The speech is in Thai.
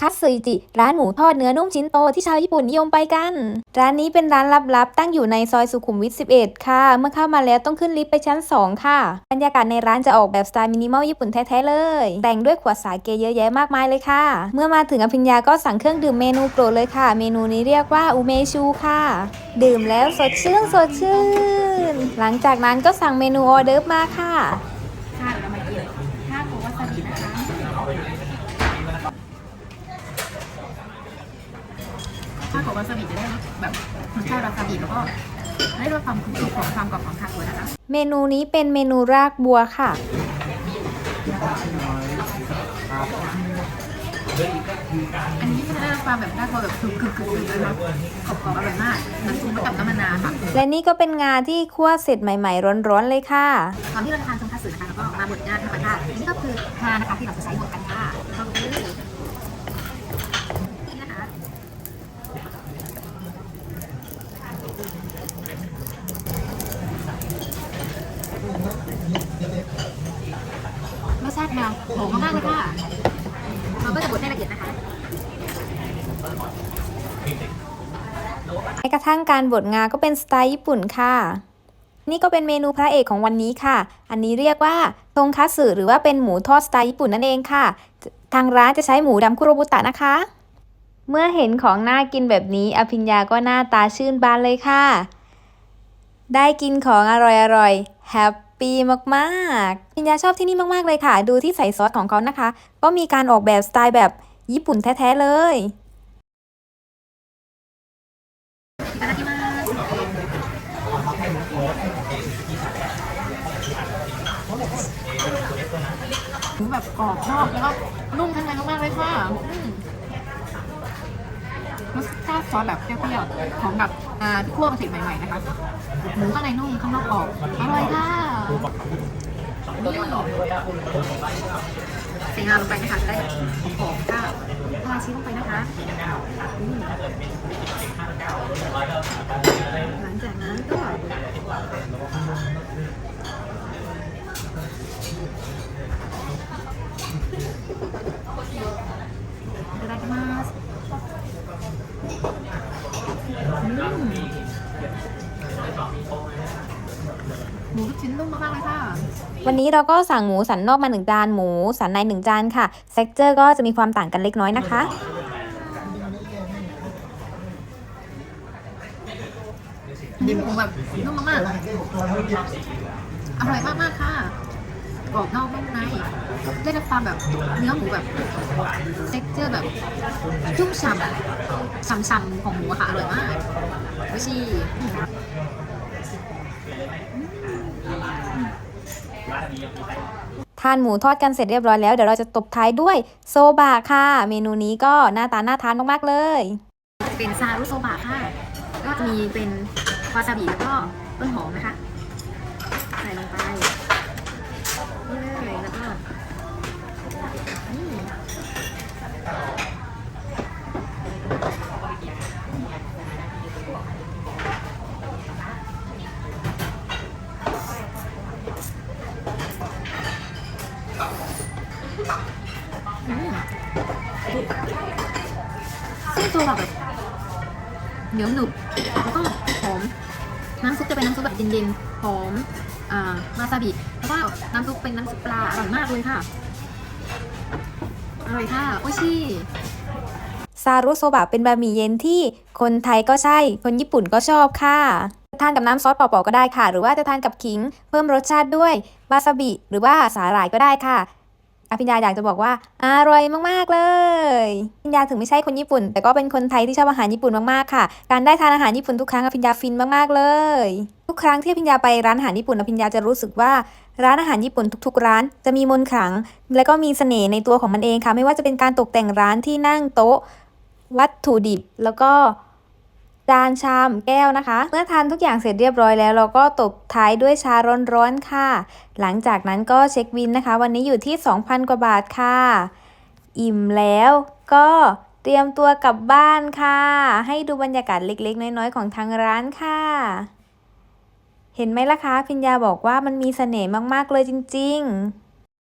คัตสึอิจิร้านหมูทอดเนื้อนุ่มชิ้นโตที่ชาวญี่ปุ่นนิยมไปกัน ร้านนี้เป็นร้านลับๆ ตั้งอยู่ในซอยสุขุมวิท 11 ค่ะ เมื่อเข้ามาแล้วต้องขึ้นลิฟต์ไปชั้น 2 ค่ะ บรรยากาศในร้านจะออกแบบสไตล์มินิมอลญี่ปุ่นแท้ๆเลย แต่งด้วยขวดสาเกเยอะแยะมากมายเลยค่ะ เมื่อมาถึงอภิญญาก็สั่งเครื่องดื่มเมนูโปรดเลยค่ะ เมนูนี้เรียกว่าอุเมชูค่ะ ดื่มแล้วสดชื่นสดชื่น หลังจากนั้นก็สั่งเมนูออเดิร์ฟมาค่ะเรามาเกี่ยวข้าวโพวาซาบินะคะข้าวโพวา ซาบิจะได้รสแบบรสชาติวาซาบิแล้วก็ได้รสความกรุบของความกรอบของทาโกะนะคะเมนูนี้เป็นเมนูรากบัวค่ะ อันนี้จะได้ความแบบทาโกะแบบกรึบกรึบกรึบเลยนะคะกรอบๆอร่อยมากน้ำซุปมากับน้ำมันนาวค่ะและนี่ก็เป็นงาที่คั่วเสร็จใหม่ ๆ ร้อนๆเลยค่ะ ตอนที่เราจะทานชงคัตสึนะคะแล้วก็มาบดงานธรรมชาติอันนี้ก็คือทานนะคะที่เราจะใช้บดกันค่ะเข้าไปเลยนี่นะคะ รสชาติ แมวหอมมากๆเลยค่ะเราก็จะบดให้ละเอียดนะคะแม้กระทั่งการบดงาก็เป็นสไตล์ญี่ปุ่นค่ะ นี่ก็เป็นเมนูพระเอกของวันนี้ค่ะ อันนี้เรียกว่าทงคัตสึหรือว่าเป็นหมูทอดสไตล์ญี่ปุ่นนั่นเองค่ะ ทางร้านจะใช้หมูดำคุโรบุตะนะคะ เมื่อเห็นของน่ากินแบบนี้อภิญญาก็หน้าตาชื่นบานเลยค่ะ ได้กินของอร่อยๆแฮป ปี้มากๆปิญญาชอบที่นี่มากๆเลยค่ะ ดูที่ใส่ซอสของเขานะคะ ก็มีการออกแบบสไตล์แบบญี่ปุ่นแท้ๆเลยถึงแบบกรอบนอกแล้วก็นุ่มข้างในมากๆเลยค่ะรสชาติซอสแบบเปรี้ยวๆของแบบที่คั่วมาสิดใหม่ๆนะคะหมูข้างในนุ่มข้างนอกกรอบอร่อยค่ะ ส่งาลงไปนะคะจะได้หอมๆค่ะทาชิ้นลงไปนะคะอืมหลังจากนั้นก็ いただきます。 หมูลูกชิ้นนุ่มมากๆเลยค่ะ วันนี้เราก็สั่งหมูสันนอกมาหนึ่งจานหมูสันในหนึ่งจานค่ะเซ็กเจอร์ก็จะมีความต่างกันเล็กน้อยนะคะอันนี้หมูแบบนุ่มมากๆอร่อยมากๆค่ะกรอบนอกนุ่มในได้รับความแบบเนื้อหมูแบบเท็กเจอร์แบบชุ่มฉ่ำฉ่ำๆของหมูอะค่ะอร่อยมากวิชี ทานหมูทอดกันเสร็จเรียบร้อยแล้ว เดี๋ยวเราจะตบท้ายด้วยโซบะค่ะ เมนูนี้ก็หน้าตาน่าทานมากๆเลย เป็นซารุโซบะค่ะ ก็จะมีเป็นวาซาบิแล้วก็ต้นหอมนะคะ ใส่ลงไป อืมเส้นโซบะแบบเหนียวหนึบแล้วก็หอม น้ำซุปจะเป็นน้ำซุปแบบเย็นๆ หอม อ่าวาซาบิแล้วก็น้ำซุปเป็นน้ำซุปปลาอร่อยมากเลยค่ะ อร่อยค่ะ โอชิซารุโซบะเป็นบะหมี่เย็นที่คนไทยก็ใช่ คนญี่ปุ่นก็ชอบค่ะทานกับน้ำซอสเปล่าๆก็ได้ค่ะ หรือว่าจะทานกับขิง เพิ่มรสชาติด้วยวาซาบิ หรือว่าสาหร่ายก็ได้ค่ะ อภิญญาอยากจะบอกว่าอร่อยมากๆเลยอภิญญาถึงไม่ใช่คนญี่ปุ่น แต่ก็เป็นคนไทยที่ชอบอาหารญี่ปุ่นมากๆค่ะ การได้ทานอาหารญี่ปุ่นทุกครั้งอภิญญาฟินมากๆเลย ทุกครั้งที่อภิญญาไปร้านอาหารญี่ปุ่นอภิญญาจะรู้สึกว่าร้านอาหารญี่ปุ่นทุกๆ ร้านจะมีมนต์ขลัง และก็มีเสน่ห์ในตัวของมันเองค่ะ ไม่ว่าจะเป็นการตกแต่งร้านที่นั่งโต๊ะ วัตถุดิบแล้วก็ จานชามแก้วนะคะ เมื่อทานทุกอย่างเสร็จเรียบร้อยแล้ว เราก็ตบท้ายด้วยชาร้อนๆค่ะ หลังจากนั้นก็เช็คบินนะคะ วันนี้อยู่ที่ 2,000 กว่าบาทค่ะ อิ่มแล้วก็เตรียมตัวกลับบ้านค่ะ ให้ดูบรรยากาศเล็กๆ น้อยๆ ของทางร้านค่ะ เห็นไหมล่ะคะพิญญาบอกว่ามันมีเสน่ห์มากๆเลยจริง ๆ